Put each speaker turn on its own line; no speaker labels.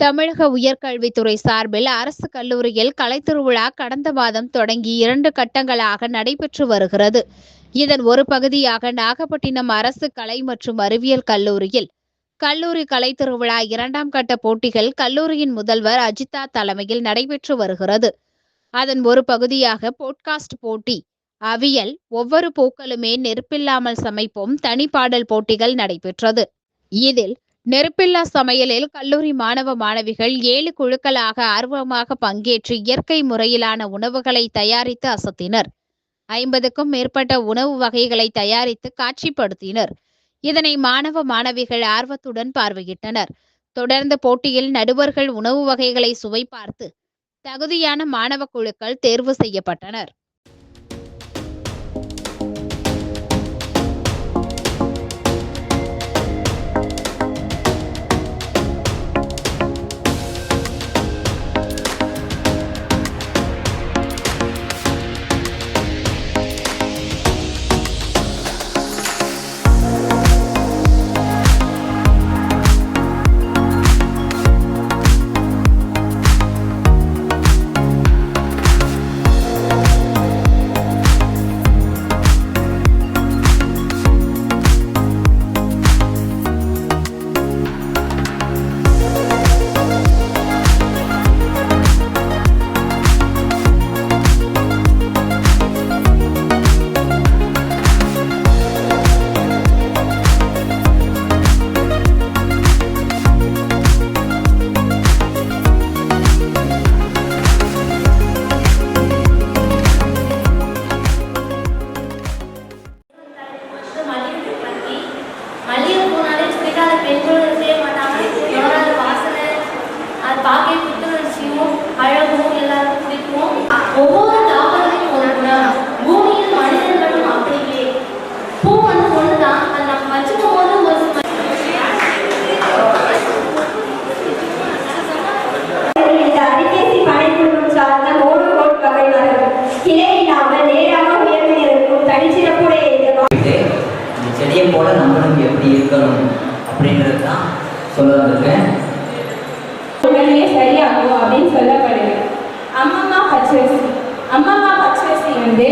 தமிழக உயர்கல்வித்துறை சார்பில் அரசு கல்லூரியில் கலைத்திருவிழா கடந்த மாதம் தொடங்கி இரண்டு கட்டங்களாக நடைபெற்று வருகிறது. இதன் ஒரு பகுதியாக நாகப்பட்டினம் அரசு கலை மற்றும் அறிவியல் கல்லூரியில் கல்லூரி கலைத்திருவிழா இரண்டாம் கட்ட போட்டிகள் கல்லூரியின் முதல்வர் அஜிதா தலைமையில் நடைபெற்று வருகிறது. அதன் ஒரு பகுதியாக போட்காஸ்ட் போட்டி அவியல் ஒவ்வொரு பூக்களுமே நெருப்பில்லாமல் சமைப்போம் தனிப்பாடல் போட்டிகள் நடைபெற்றது. இதில் நெருப்பில்லா சமையலில் கல்லூரி மாணவ மாணவிகள் ஏழு குழுக்களாக ஆர்வமாக பங்கேற்று இயற்கை முறையிலான உணவுகளை தயாரித்து அசத்தினர். ஐம்பதுக்கும் மேற்பட்ட உணவு வகைகளை தயாரித்து காட்சிப்படுத்தினர். இதனை மாணவ மாணவிகள் ஆர்வத்துடன் பார்வையிட்டனர். தொடர்ந்து போட்டியில் நடுவர்கள் உணவு வகைகளை சுவை பார்த்து தகுதியான மாணவ குழுக்கள் தேர்வு செய்யப்பட்டனர்.
நம்பருக்கு எப்படி இருக்கணும் அப்படிங்கிறது தான் சொல்ல வந்திருக்கேன்
உடனே சரியாகும் அப்படின்னு சொல்லப்படுது அம்மம்மா பச்சரிசி. அம்மம்மா பச்சரிசி வந்து